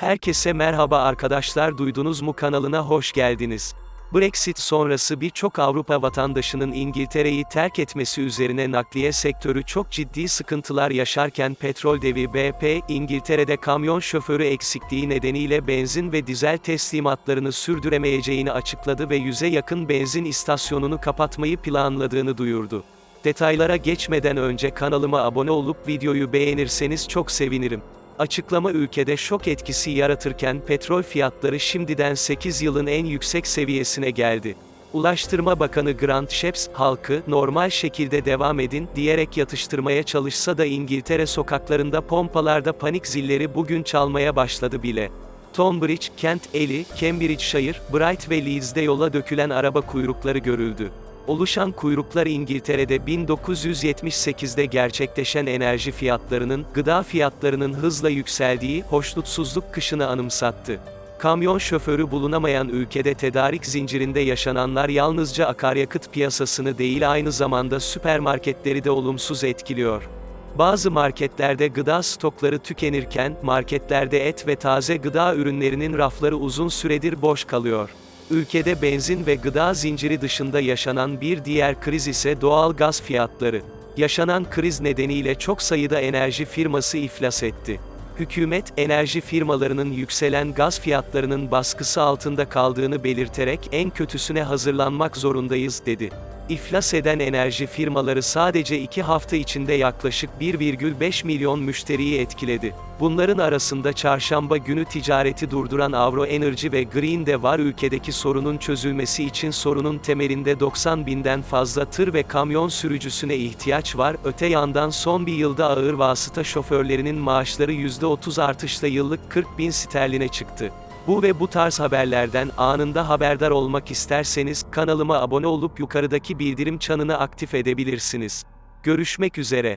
Herkese merhaba arkadaşlar duydunuz mu kanalına hoş geldiniz. Brexit sonrası birçok Avrupa vatandaşının İngiltere'yi terk etmesi üzerine nakliye sektörü çok ciddi sıkıntılar yaşarken petrol devi BP, İngiltere'de kamyon şoförü eksikliği nedeniyle benzin ve dizel teslimatlarını sürdüremeyeceğini açıkladı ve yüze yakın benzin istasyonunu kapatmayı planladığını duyurdu. Detaylara geçmeden önce kanalıma abone olup videoyu beğenirseniz çok sevinirim. Açıklama ülkede şok etkisi yaratırken petrol fiyatları şimdiden 8 yılın en yüksek seviyesine geldi. Ulaştırma Bakanı Grant Shapps, halkı, normal şekilde devam edin, diyerek yatıştırmaya çalışsa da İngiltere sokaklarında pompalarda panik zilleri bugün çalmaya başladı bile. Tonbridge, Kent, Ely, Cambridgeshire, Bright ve Leeds'de yola dökülen araba kuyrukları görüldü. Oluşan kuyruklar İngiltere'de 1978'de gerçekleşen enerji fiyatlarının, gıda fiyatlarının hızla yükseldiği, hoşnutsuzluk kışını anımsattı. Kamyon şoförü bulunamayan ülkede tedarik zincirinde yaşananlar yalnızca akaryakıt piyasasını değil aynı zamanda süpermarketleri de olumsuz etkiliyor. Bazı marketlerde gıda stokları tükenirken, marketlerde et ve taze gıda ürünlerinin rafları uzun süredir boş kalıyor. Ülkede benzin ve gıda zinciri dışında yaşanan bir diğer kriz ise doğal gaz fiyatları. Yaşanan kriz nedeniyle çok sayıda enerji firması iflas etti. Hükümet, enerji firmalarının yükselen gaz fiyatlarının baskısı altında kaldığını belirterek en kötüsüne hazırlanmak zorundayız dedi. İflas eden enerji firmaları sadece iki hafta içinde yaklaşık 1,5 milyon müşteriyi etkiledi. Bunların arasında çarşamba günü ticareti durduran Avro Energy ve Green de var ülkedeki sorunun çözülmesi için sorunun temelinde 90 binden fazla tır ve kamyon sürücüsüne ihtiyaç var. Öte yandan son bir yılda ağır vasıta şoförlerinin maaşları %30 artışla yıllık 40 bin sterline çıktı. Bu ve bu tarz haberlerden anında haberdar olmak isterseniz kanalıma abone olup yukarıdaki bildirim çanını aktif edebilirsiniz. Görüşmek üzere.